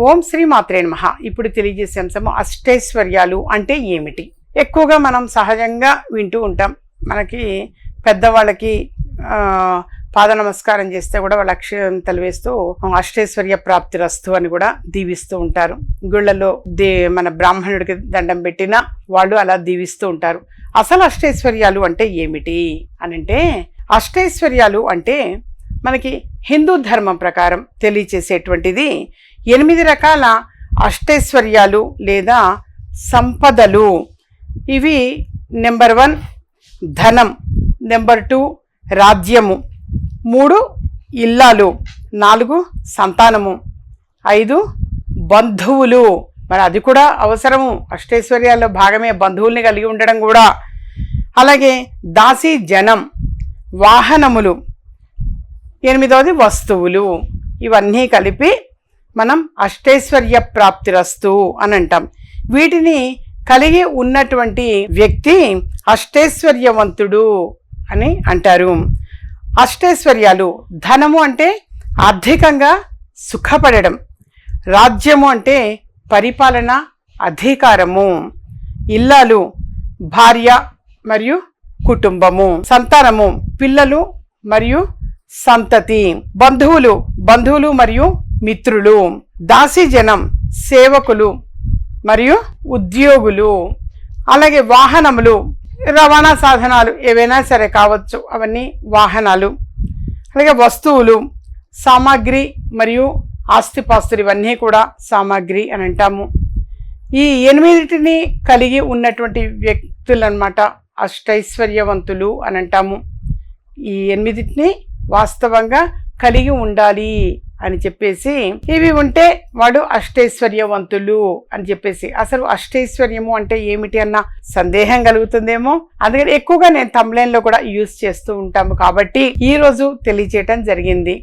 ఓం శ్రీ మాత్రే మహా ఇప్పుడు తెలియజేసే అంశము అష్టైశ్వర్యాలు అంటే ఏమిటి? ఎక్కువగా మనం సహజంగా వింటూ ఉంటాం. మనకి పెద్దవాళ్ళకి పాద నమస్కారం చేస్తే కూడా వాళ్ళ అక్షంతలు వేస్తూ అష్టైశ్వర్య ప్రాప్తి రస్తు అని కూడా దీవిస్తూ ఉంటారు. గుళ్ళలో దే మన బ్రాహ్మణుడికి దండం పెట్టినా వాళ్ళు అలా దీవిస్తూ ఉంటారు. అసలు అష్టైశ్వర్యాలు అంటే ఏమిటి? అని అంటే అష్టైశ్వర్యాలు అంటే మనకి హిందూ ధర్మం ప్రకారం తెలియచేసేటువంటిది ఎనిమిది రకాల అష్టైశ్వర్యాలు లేదా సంపదలు. ఇవి నెంబర్ వన్ ధనం. నెంబర్ టూ రాజ్యము. మూడు ఇల్లాలు. నాలుగు సంతానము. ఐదు బంధువులు. మరి అది కూడా అవసరము. అష్టైశ్వర్యాల్లో భాగమే బంధువుల్ని కలిగి ఉండడం కూడా. అలాగే దాసీ జనం వాహనములు. ఎనిమిదవది వస్తువులు. ఇవన్నీ కలిపి మనం అష్టైశ్వర్య ప్రాప్తిరస్తు అని అంటాం వీటిని కలిగి ఉన్నటువంటి వ్యక్తి అష్టైశ్వర్యవంతుడు అని అంటారు. అష్టైశ్వర్యాలు ధనము అంటే ఆర్థికంగా సుఖపడడం. రాజ్యము అంటే పరిపాలన అధికారము. ఇల్లాలు భార్య మరియు కుటుంబము. సంతానము పిల్లలు మరియు సంతతి. బంధువులు బంధువులు మరియు మిత్రులు. దాసీజనం సేవకులు మరియు ఉద్యోగులు. అలాగే వాహనములు రవాణా సాధనాలు ఏవైనా సరే కావచ్చు. అవన్నీ వాహనాలు. అలాగే వస్తువులు సామాగ్రి మరియు ఆస్తిపాస్తులు ఇవన్నీ కూడా సామాగ్రి అని అంటాము. ఈ ఎనిమిదిటిని కలిగి ఉన్నటువంటి వ్యక్తులు అనమాట అష్టైశ్వర్యవంతులు అని అంటాము. ఈ ఎనిమిదిటిని వాస్తవంగా కలిగి ఉండాలి అని చెప్పేసి ఇవి ఉంటే వాడు అష్టైశ్వర్యవంతులు అని చెప్పేసి. అసలు అష్టైశ్వర్యము అంటే ఏమిటి అన్న సందేహం కలుగుతుందేమో? అందుకని ఎక్కువగా నేను తమ్లైన్లో కూడా యూజ్ చేస్తూ ఉంటాము కాబట్టి ఈ రోజు తెలియచేయటం జరిగింది.